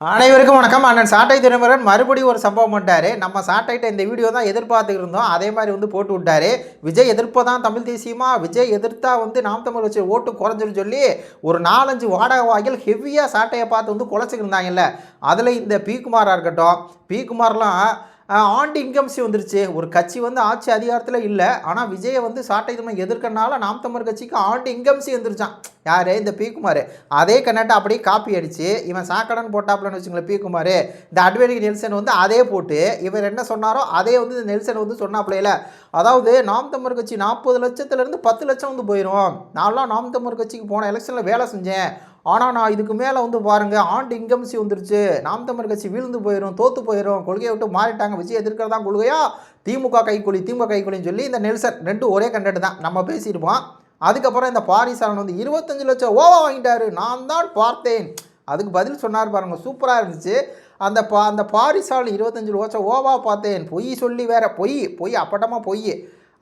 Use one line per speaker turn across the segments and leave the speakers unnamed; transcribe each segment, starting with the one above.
அனைவருக்கும் வணக்கம். அண்ணன் சாட்டை திருமரன் மறுபடியும் ஒரு சம்பவம் பண்ணிட்டாரு. நம்ம சாட்டைகிட்ட இந்த வீடியோ தான் எதிர்பார்த்துட்டு இருந்தோம். அதே மாதிரி வந்து போட்டு விட்டாரு. விஜய் எதிர்ப்பு தான் தமிழ் தேசியமா விஜய் எதிர்த்தா வந்து நாம் தமிழ் வச்சு ஓட்டு குறைஞ்சிரும் சொல்லி ஒரு நாலஞ்சு வாடகை வாயில் ஹெவியாக சாட்டையை பார்த்து வந்து குலைச்சிக்கிருந்தாங்கல்ல அதில் இந்த பி குமாராக இருக்கட்டும் பி குமார்லாம் ஆண்டி இன்கம்சி வந்துருச்சு. ஒரு கட்சி வந்து ஆட்சி அதிகாரத்தில் இல்லை. ஆனால் விஜயை வந்து சாட்டை தமிழ் எதிர்க்கனால நாம் தமிழ் கட்சிக்கு ஆண்டி இன்கம்சி வந்துருச்சான் யார்? இந்த பிகுமார் அதே கண்ணாட்டை அப்படியே காப்பி அடித்து இவன் சாக்கடன் போட்டாப்லன்னு வச்சுங்களேன் பிகுமார் இந்த அட்வெனிக் நெல்சன் வந்து அதே போட்டு இவர் என்ன சொன்னாரோ அதே வந்து இந்த நெல்சன் வந்து சொன்னாப்லையில். அதாவது நாம் தமிழ் கட்சி நாற்பது லட்சத்துலேருந்து பத்து லட்சம் வந்து போயிடும் நான்லாம் நாம் தமிழ் கட்சிக்கு போன எலெக்ஷனில் வேலை செஞ்சேன். ஆனால் நான் இதுக்கு மேலே வந்து பாருங்கள் ஆண்டு இன்கம்சி வந்துருச்சு. நாம் தமிழ் கட்சி வீழ்ந்து போயிடும் தோற்று போயிடும் கொள்கையை விட்டு மாறிட்டாங்க விஜய் எதிர்க்கிறதா கொள்கையா? திமுக கைக்கூலி திமுக கைக்கூலின்னு சொல்லி இந்த நெல்சன் ரெண்டும் ஒரே கண்டென்ட் தான். நம்ம பேசியிருப்போம் அதுக்கப்புறம் இந்த பாரிசாரன் வந்து இருபத்தஞ்சு லட்சம் ஓவா வாங்கிட்டாரு. நான் தான் பார்த்தேன். அதுக்கு பதில் சொன்னார் பாருங்க சூப்பராக இருந்துச்சு. அந்த பா அந்த பாரிசாலன் இருபத்தஞ்சு லட்சம் ஓவா பார்த்தேன். பொய் சொல்லி வேற பொய் பொய் அப்பட்டமாக பொய்.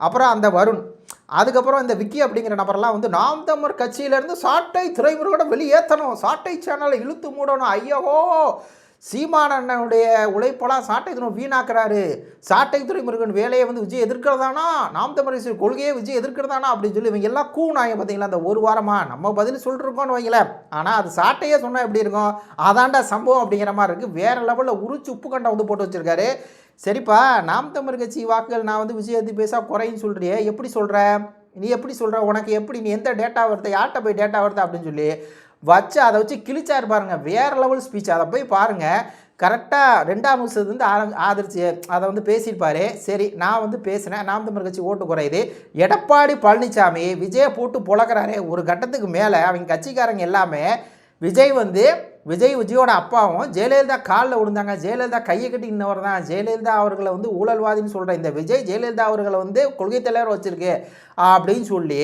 அப்புறம் அந்த வருண். அதுக்கப்புறம் இந்த விக்கி அப்படிங்கிற நபர்லாம் வந்து நாம் தமிழ் கட்சியிலேருந்து சாட்டை துறைமுருகோட வெளியேற்றணும். சாட்டை சேனலை இழுத்து மூடணும். ஐயோ! சீமானண்ணனுடைய உழைப்பெல்லாம் சாட்டை துறை வீணாக்குறாரு. சாட்டை துறைமுருகன் வேலையை வந்து விஜய் எதிர்க்கிறதானா? நாம் தமிழர் கொள்கையை விஜய் எதிர்க்கிறதானா? அப்படின்னு சொல்லி இவங்க எல்லாம் கூணாங்க பார்த்தீங்களா? அந்த ஒரு வாரமாக நம்ம பதில் சொல்லிருக்கோம்னு வைங்களேன். ஆனால் அது சாட்டையே சொன்னால் எப்படி இருக்கும்? அதாண்டா சம்பவம் அப்படிங்கிற மாதிரி இருக்குது வேறு லெவலில் உரிச்சு உப்பு கண்டை வந்து போட்டு வச்சிருக்காரு. சரிப்பா நாம் தமிழ் கட்சி வாக்குகள் நான் வந்து விஜய் பேசா குறைன்னு சொல்கிறியே எப்படி சொல்கிற நீ எப்படி சொல்கிற உனக்கு எப்படி? நீ எந்த டேட்டா வருது? யார்கிட்ட போய் டேட்டா வருது? அப்படின்னு சொல்லி வச்சு அதை வச்சு கிழிச்சாரு பாருங்கள் வேறு லெவல் ஸ்பீச் அதை போய் பாருங்கள் கரெக்டாக ரெண்டாம் நிமிஷத்துலேருந்து ஆர ஆதரிச்சு அதை வந்து பேசியிருப்பார். சரி நான் வந்து பேசினேன் நாம் தமிழ் கட்சி ஓட்டு குறையுது. எடப்பாடி பழனிசாமி விஜயை போட்டு புழக்கிறாரே. ஒரு கட்டத்துக்கு மேலே அவங்க கட்சிக்காரங்க எல்லாமே விஜய் வந்து விஜய் விஜயோட அப்பாவும் ஜெயலலிதா காலில் விழுந்தாங்க. ஜெயலலிதா கையை கட்டி இன்னவர் தான். ஜெயலலிதா அவர்களை வந்து ஊழல்வாதின்னு சொல்கிற இந்த விஜய் ஜெயலலிதா அவர்களை வந்து கொள்கை தலைவர் வச்சுருக்கு. அப்படின்னு சொல்லி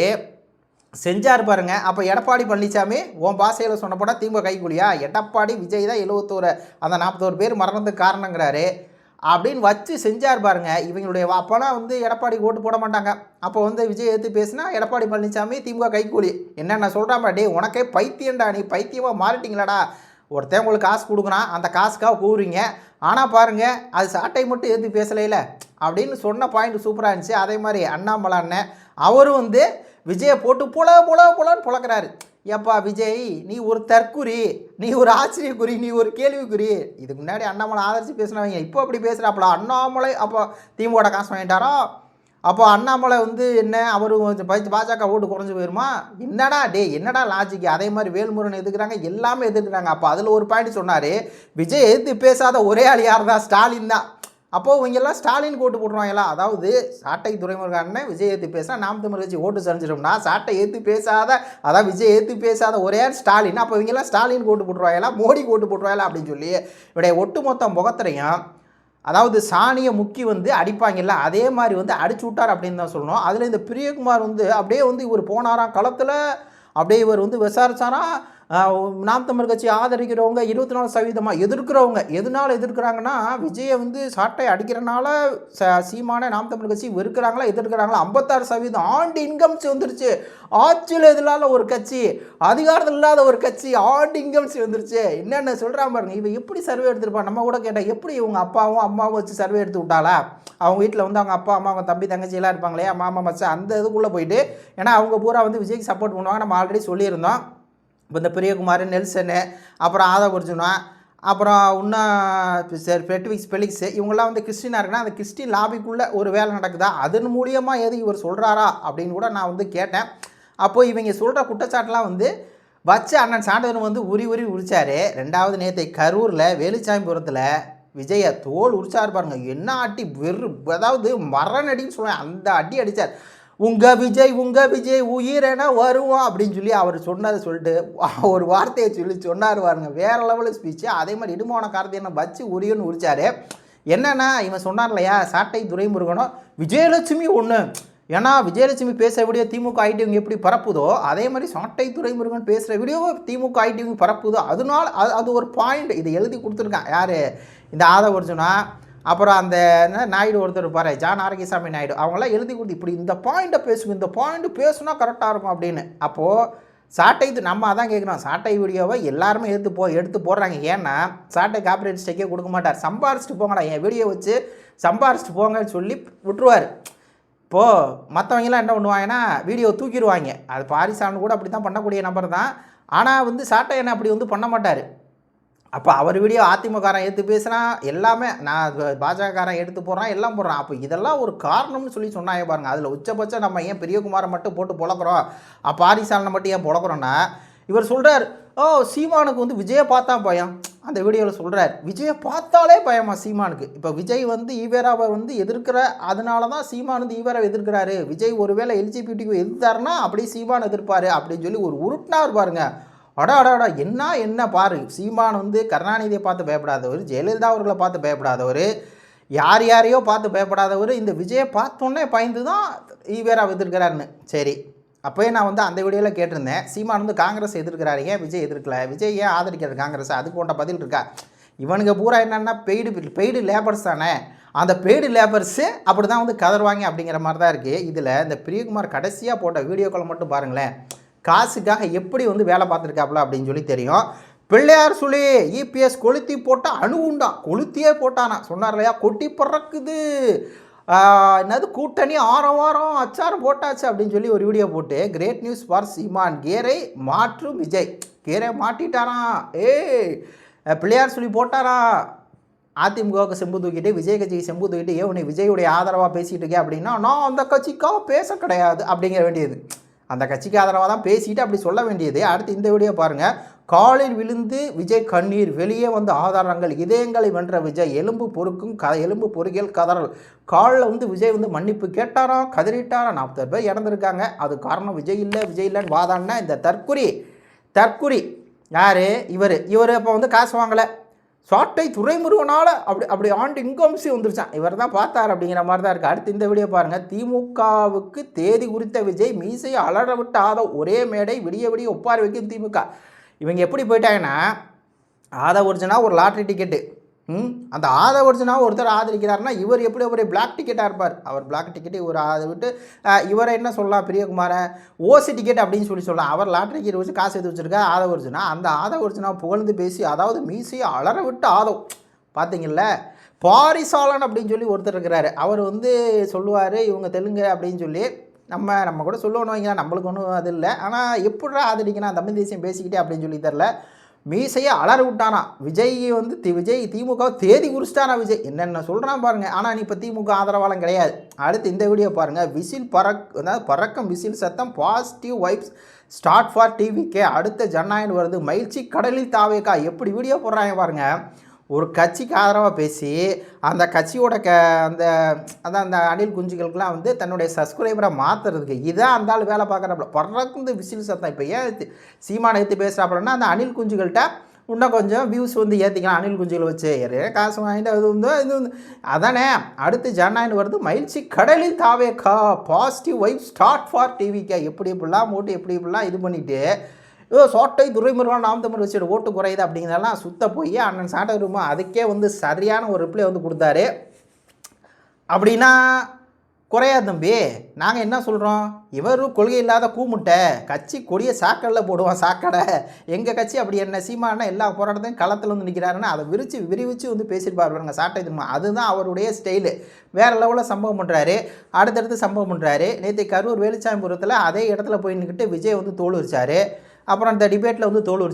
செஞ்சார் பாருங்க. அப்போ எடப்பாடி பழனிசாமி உன் பாசையில் சொன்னப்படா திமுக கைக்கூலியா எடப்பாடி விஜய் தான் எழுபத்தோரு அந்த நாற்பத்தோரு பேர் மரணத்துக்கு காரணங்கிறாரு. அப்படின்னு வச்சு செஞ்சார் பாருங்க. இவங்களுடைய அப்போனா வந்து எடப்பாடி ஓட்டு போட மாட்டாங்க. அப்போ வந்து விஜய் எடுத்து பேசினா எடப்பாடி பழனிசாமி திமுக கைக்கூலி என்னென்ன சொல்கிறான் டே உனக்கே பைத்தியம்டா நீ பைத்தியமாக மாறிட்டீங்களாடா? ஒருத்தன் உங்களுக்கு காசு கொடுக்குறான் அந்த காசுக்காக கூறுறீங்க ஆனால் பாருங்கள் அது சாட்டை மட்டும் ஏற்றி பேசலையில? அப்படின்னு சொன்ன பாயிண்ட் சூப்பராக இருந்துச்சு. அதே மாதிரி அண்ணாமலை அண்ணன் அவரும் வந்து விஜயை போட்டு புல புல புலன்னு புழக்கிறாரு ஏப்பா விஜய் நீ ஒரு தற்குறி நீ ஒரு ஆச்சரியக்குறி நீ ஒரு கேள்விக்குறி. இதுக்கு முன்னாடி அண்ணாமலை ஆதரிச்சு பேசினவங்க இப்போ அப்படி பேசுகிறாப்புல அண்ணாமலை அப்போ திமுக காசு வாங்கிட்டாரோ? அப்போ அண்ணாமலை வந்து என்ன அவர் கொஞ்சம் பாஜக ஓட்டு குறைஞ்சி போயிருமா? என்னடா டே என்னடா லாஜிக் அதே மாதிரி வேல்முருகன் எதுக்குறாங்க எல்லாமே எதிர்க்கிறாங்க. அப்போ அதில் ஒரு பாயிண்ட் சொன்னார் விஜய் எதிர்த்து பேசாத ஒரே ஆள் யார் தான் ஸ்டாலின் தான். அப்போது இவங்கெல்லாம் ஸ்டாலின் ஓட்டு போட்டுருவாங்களா? அதாவது சாட்டை துறைமுருகன் விஜய் ஏற்றி பேசினா நாம் தமிழ் கட்சி ஓட்டு சரிஞ்சிடும்னா சாட்டை ஏற்று பேசாத அதான் விஜய் ஏற்று பேசாத ஒரே ஸ்டாலின். அப்போ இவங்கெல்லாம் ஸ்டாலின் ஓட்டு போட்டுருவாங்களா? மோடி ஓட்டு போட்டுருவாங்களா? அப்படின்னு சொல்லி இவடைய ஒட்டுமொத்த முகத்திரையும் அதாவது சாணியை முக்கி வந்து அடிப்பாங்கல்ல அதே மாதிரி வந்து அடிச்சு விட்டார் அப்படின்னு தான் சொல்லணும். அதில் இந்த பிரியகுமார் வந்து அப்படியே வந்து இவர் போனாராம் களத்தில் அப்படியே இவர் வந்து விசாரிச்சாரா நாம் தமிழ் கட்சி ஆதரிக்கிறவங்க இருபத்தி நாலு சதவீதமாக எதிர்க்கிறவங்க எதனால் எதிர்க்கிறாங்கன்னா விஜயை வந்து சாட்டை அடிக்கிறனால ச சீமான நாம் தமிழ் கட்சி வெறுக்கிறாங்களா எதிர்க்கிறாங்களா? ஐம்பத்தாறு சதவீதம் ஆண்டு இன்கம்ஸ் வந்துருச்சு. ஆட்சியில் இல்லாத ஒரு கட்சி அதிகாரத்தில் இல்லாத ஒரு கட்சி ஆண்டு இன்கம்ஸ் வந்துருச்சு. என்னென்ன சொல்கிறான் பாருங்க இவன் எப்படி சர்வே எடுத்துருப்பான்? நம்ம கூட கேட்டால் எப்படி இவங்க அப்பாவும் அம்மாவும் வச்சு சர்வே எடுத்து விட்டாளா? அவங்க வீட்டில் வந்து அவங்க அப்பா அம்மா அவங்க தம்பி தங்கச்சியெல்லாம் இருப்பாங்களே மாமா மச்சான் அந்த இதுக்குள்ளே போயிட்டு ஏன்னா அவங்க பூரா வந்து விஜய்க்கு சப்போர்ட் பண்ணுவாங்க. நம்ம ஆல்ரெடி சொல்லியிருந்தோம். இப்போ இந்த பிரியகுமார் நெல்சனு அப்புறம் ஆதகுர்ஜுனா அப்புறம் இன்னும் பெட்விக்ஸ் பெலிக்ஸு இவங்கெல்லாம் வந்து கிறிஸ்டினாக இருக்குன்னா அந்த கிறிஸ்டின் லாபிக்குள்ளே ஒரு வேலை நடக்குதா? அதன் மூலியமாக எது இவர் சொல்கிறாரா அப்படின்னு கூட நான் வந்து கேட்டேன். அப்போது இவங்க சொல்கிற குற்றச்சாட்டெலாம் வந்து வச்சு அண்ணன் சாண்டவன் வந்து உரி உரி உரிச்சார். ரெண்டாவது நேற்றை கரூரில் வேலுச்சாமிபுரத்தில் விஜயை தோல் உரிச்சார் பாருங்க. என்ன அடி வெறு அதாவது மரணடின்னு சொல்லுவேன். அந்த அடி அடித்தார் உங்கள் விஜய் உங்கள் விஜய் உயிரென வருவோம் அப்படின்னு சொல்லி அவர் சொன்னதை சொல்லிட்டு ஒரு வார்த்தையை சொல்லி சொன்னார் பாருங்க. வேறு லெவலில் ஸ்பீச்சு அதே மாதிரி இடுமான கார்த்தியனை வச்சு உரியன்னு உரிச்சார். என்னன்னா இவன் சொன்னார் இல்லையா சாட்டை துரைமுருகனும் விஜயலட்சுமி ஒன்று ஏன்னா விஜயலட்சுமி பேசுகிற வீடியோ திமுக ஐடிவிங்க எப்படி பரப்புதோ அதே மாதிரி சாட்டை துரைமுருகன் பேசுகிற வீடியோ திமுக ஐடிவிங்க பரப்புதோ. அதனால அது அது ஒரு பாயிண்ட் இதை எழுதி கொடுத்துருக்கான் யார்? இந்த ஆதவ அர்ஜுனா. அப்புறம் அந்த என்ன நாயுடு ஒருத்தர் இருப்பார் ஜான் ஆரோக்கியசாமி நாயுடு. அவங்களாம் எழுதி கொடுத்து இப்படி இந்த பாயிண்ட்டை பேசுங்க இந்த பாயிண்ட் பேசுனா கரெக்டாக இருக்கும் அப்படின்னு. அப்போது சாட்டை இது நம்ம அதான் கேட்குறோம். சாட்டை வீடியோவை எல்லாருமே எடுத்து போ எடுத்து போடுறாங்க. ஏன்னா சாட்டை காப்பிரைட் ஸ்டேக்கே கொடுக்க மாட்டார். சம்பாரிச்சிட்டு போங்கடா என் வீடியோ வச்சு சம்பாரிச்சிட்டு போங்கன்னு சொல்லி விட்டுருவார். இப்போது மற்றவங்கலாம் என்ன பண்ணுவாங்கன்னா வீடியோ தூக்கிடுவாங்க. அது பாரிசான்னு கூட அப்படி தான் பண்ணக்கூடிய நபர் தான். ஆனால் வந்து சாட்டை என்ன அப்படி வந்து பண்ண மாட்டார். அப்போ அவர் வீடியோ அதிமுககாரன் எடுத்து பேசுகிறான் எல்லாமே நான் பாஜகக்காரன் எடுத்து போடுறான் எல்லாம் போடுறான். அப்போ இதெல்லாம் ஒரு காரணம்னு சொல்லி சொன்னாங்க பாருங்கள் அதில் உச்சபட்சம் நம்ம ஏன் பெரியகுமாரை மட்டும் போட்டு புழக்கிறோம்? அப்போ ஆரிசாலனை மட்டும் ஏன் புழக்கிறோன்னா இவர் சொல்கிறார் ஓ சீமானுக்கு வந்து விஜயை பார்த்தா பயம். அந்த வீடியோவில் சொல்கிறார் விஜயை பார்த்தாலே பயமா சீமானுக்கு? இப்போ விஜய் வந்து ஈவேராவை வந்து எதிர்க்கிற அதனால தான் சீமான் வந்து ஈவேராவை எதிர்க்கிறாரு. விஜய் ஒருவேளை எல்ஜிபிடிக்கு எதிர்த்தாருன்னா அப்படியே சீமான் எதிர்ப்பார் அப்படின்னு சொல்லி ஒரு உருட்டினார் இருப்பாருங்க அடா அடா அடா என்ன என்ன பாரு? சீமான் வந்து கருணாநிதியை பார்த்து பயப்படாதவர் ஜெயலலிதா அவர்களை பார்த்து பயப்படாதவர் யார் யாரையோ பார்த்து பயப்படாதவர் இந்த விஜயை பார்த்தோன்னே பயந்து தான் ஈவேரா எதிர்க்கிறாருன்னு. சரி அப்போயே நான் வந்து அந்த வீடியோவில் கேட்டிருந்தேன். சீமான் வந்து காங்கிரஸ் எதிர்க்கிறாரு ஏன் விஜய் எதிர்க்கல? விஜய் ஏன் ஆதரிக்கிறார் காங்கிரஸ் அதுக்கு போன்ற பதில் இருக்கா? இவனுங்க பூரா என்னென்னா பெய்டு பெய்டு லேபர்ஸ் தானே? அந்த பெய்டு லேபர்ஸு அப்படி தான் வந்து கதர்வாங்க அப்படிங்கிற மாதிரி தான் இருக்குது இதில் இந்த பிரியகுமார் கடைசியாக போட்ட வீடியோக்களை மட்டும் பாருங்களேன். காசுக்காக எப்படி வந்து வேலை பார்த்துருக்காப்புல அப்படின்னு சொல்லி தெரியும். பிள்ளையார் சொல்லி இபிஎஸ் கொளுத்தி போட்டால் அணு உண்டா கொளுத்தியே போட்டானா. சொன்னார் இல்லையா? கொட்டி பிறக்குது. என்னது? கூட்டணி ஆரம் வாரம் அச்சாரம் போட்டாச்சு அப்படின்னு சொல்லி ஒரு வீடியோ போட்டு கிரேட் நியூஸ் ஃபார் சீமான் கேரை மாற்றும் விஜய். கேரை மாட்டிட்டாராம் ஏய் பிள்ளையார் சொல்லி போட்டாரா? அதிமுகவுக்கு செம்பு தூக்கிட்டு விஜய் கட்சிக்கு செம்பு தூக்கிட்டு ஏன் உன்னை விஜயுடைய ஆதரவாக பேசிகிட்டு இருக்கேன் அப்படின்னா நான் அந்த கட்சிக்காக பேச கிடையாது. அப்படிங்கிற வேண்டியது. அந்த கட்சிக்கு ஆதரவாக தான் பேசிட்டு அப்படி சொல்ல வேண்டியது. அடுத்து இந்த வீடியோ பாருங்கள் காலில் விழுந்து விஜய் கண்ணீர் வெளியே வந்த ஆதாரங்கள் இதயங்களை வென்ற விஜய் எலும்பு பொறுக்கும் க எலும்பு பொறுக்கியல் கதறல். காலில் வந்து விஜய் வந்து மன்னிப்பு கேட்டாராம் கதறிட்டாரா? நாற்பது பேர் இறந்துருக்காங்க. அது காரணம் விஜய் இல்லை விஜய் இல்லைன்னு வாதாடினா இந்த தற்குறி தற்குறி. யார்? இவர். இவர் அப்போ வந்து காசு வாங்கலை. சாட்டை துறைமுருகனால் அப்படி அப்படி ஆண்டு இன்கம்ஸி வந்துருச்சான் இவர் தான் பார்த்தார் அப்படிங்கிற மாதிரி தான் இருக்குது அடுத்து இந்த வீடியோ பாருங்கள் திமுகவுக்கு தேதி குறித்த விஜய் மீசையை அலற விட்டாத ஒரே மேடை விடிய விடிய ஒப்பாரி வைக்கும் திமுக. இவங்க எப்படி போயிட்டாங்கன்னா ஆதா ஒரிஜினா ஒரு லாட்ரி டிக்கெட்டு. அந்த ஆத ஒருத்தர் ஆதரிக்கிறாருன்னா இவர் எப்படி ஒரு பிளாக் டிக்கெட்டாக இருப்பார்? அவர் பிளாக் டிக்கெட் இவர் அதை விட்டு இவரை என்ன சொல்லலாம் பிரியகுமார? ஓசி டிக்கெட் அப்படின்னு சொல்லி சொல்லலாம். அவர் லாட்ரி டிக்கெட் வச்சு காசு எடுத்து வச்சிருக்கா ஆத அந்த ஆத புகழ்ந்து பேசி அதாவது மீசையை அலற விட்டு ஆதம் பார்த்தீங்கல்ல பாரிசாலன் அப்படின்னு சொல்லி ஒருத்தர் இருக்கிறாரு. அவர் வந்து சொல்லுவார் இவங்க தெலுங்கு அப்படின்னு சொல்லி. நம்ம நம்ம கூட சொல்லணும் வைங்க நம்மளுக்கு ஒன்றும் அது இல்லை. ஆனால் எப்படா ஆதரிக்கணும்? தமிழ் தேசியம் பேசிக்கிட்டே அப்படின்னு சொல்லி தெரில மீசையை அலற விட்டானா? விஜய் வந்து தி விஜய் திமுக தேதி குறிச்சிட்டானா விஜய்? என்னென்ன சொல்கிறான் பாருங்கள் ஆனால் நீ இப்போ திமுக ஆதரவாளம் கிடையாது. அடுத்து இந்த வீடியோ பாருங்கள் விசில் பறக் அதாவது பறக்கம் விசில் சத்தம் பாசிட்டிவ் வைப்ஸ் ஸ்டார்ட் ஃபார் டிவிக்கே அடுத்த ஜனநாயகம் வருது. மகிழ்ச்சி கடலில் தாவேக்கா. எப்படி வீடியோ போடுறாங்க பாருங்கள் ஒரு கட்சிக்கு ஆதரவாக பேசி அந்த கட்சியோட க அந்த அதான் அந்த அணில் குஞ்சுகளுக்கெல்லாம் வந்து தன்னுடைய சப்ஸ்கிரைபரை மாற்றுறதுக்கு இதான் அந்த ஆள் வேலை பார்க்குறாப்புல. பறக்குந்து விசில் சத்தம். இப்போ ஏன் சீமான சீமானை எடுத்து பேசுகிறாப்புலன்னா அந்த அணில் குஞ்சுகள்கிட்ட இன்னும் கொஞ்சம் வியூஸ் வந்து ஏற்றிக்கலாம் அணில் குஞ்சுகள் வச்சு காசு வாங்கிட்டு அது வந்து இது வந்து. அதானே அடுத்து ஜனநாயகம் வருது மகிழ்ச்சி கடலில் தாவே கா பாசிட்டிவ் வைப் ஸ்டார்ட் ஃபார் டிவிக்கா எப்படி இப்படிலாம் மூட்டு எப்படி இப்படிலாம் இது பண்ணிவிட்டு ஏதோ சோட்டை துரைமுருகன் நாம் தமிழ் வச்சுட்டு ஓட்டு குறையுது அப்படிங்கிறதெல்லாம் சுத்த போய் அண்ணன் சாட்டை ரூமா அதுக்கே வந்து சரியான ஒரு ரிப்ளை வந்து கொடுத்தாரு. அப்படின்னா குறையாது தம்பி நாங்கள் என்ன சொல்கிறோம் இவரும் கொள்கை இல்லாத கூமுட்டை கட்சி கொடியை சாக்கடையில் போடுவான் சாக்கடை. எங்கள் கட்சி அப்படி என்ன சீமானா எல்லா போராட்டத்தையும் களத்தில் வந்து நிற்கிறாருன்னு அதை விரித்து விரிவிச்சு வந்து பேசியிருப்பார் பாருங்க சாட்டை திரும்ப அதுதான் அவருடைய ஸ்டைலு வேறு லெவலில் சம்பவம் பண்ணுறாரு அடுத்தடுத்து சம்பவம் பண்ணுறாரு நேற்று கரூர் வேலுச்சாமிபுரத்தில் அதே இடத்துல போய் நின்றுக்கிட்டு விஜய் வந்து தோல் வச்சாரு அப்புறம் அந்த டிபேட்டில் வந்து தோல்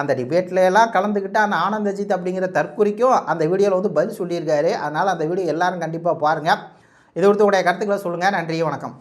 அந்த டிபேட்லலாம் கலந்துக்கிட்டு அந்த ஆனந்தஜித் அப்படிங்கிற தற்குறிக்கும் அந்த வீடியோவில் வந்து பதில் சொல்லியிருக்காரு. அதனால் அந்த வீடியோ எல்லோரும் கண்டிப்பாக பாருங்கள் இதை கொடுத்து உடைய கருத்துக்களை சொல்லுங்கள் நன்றி வணக்கம்.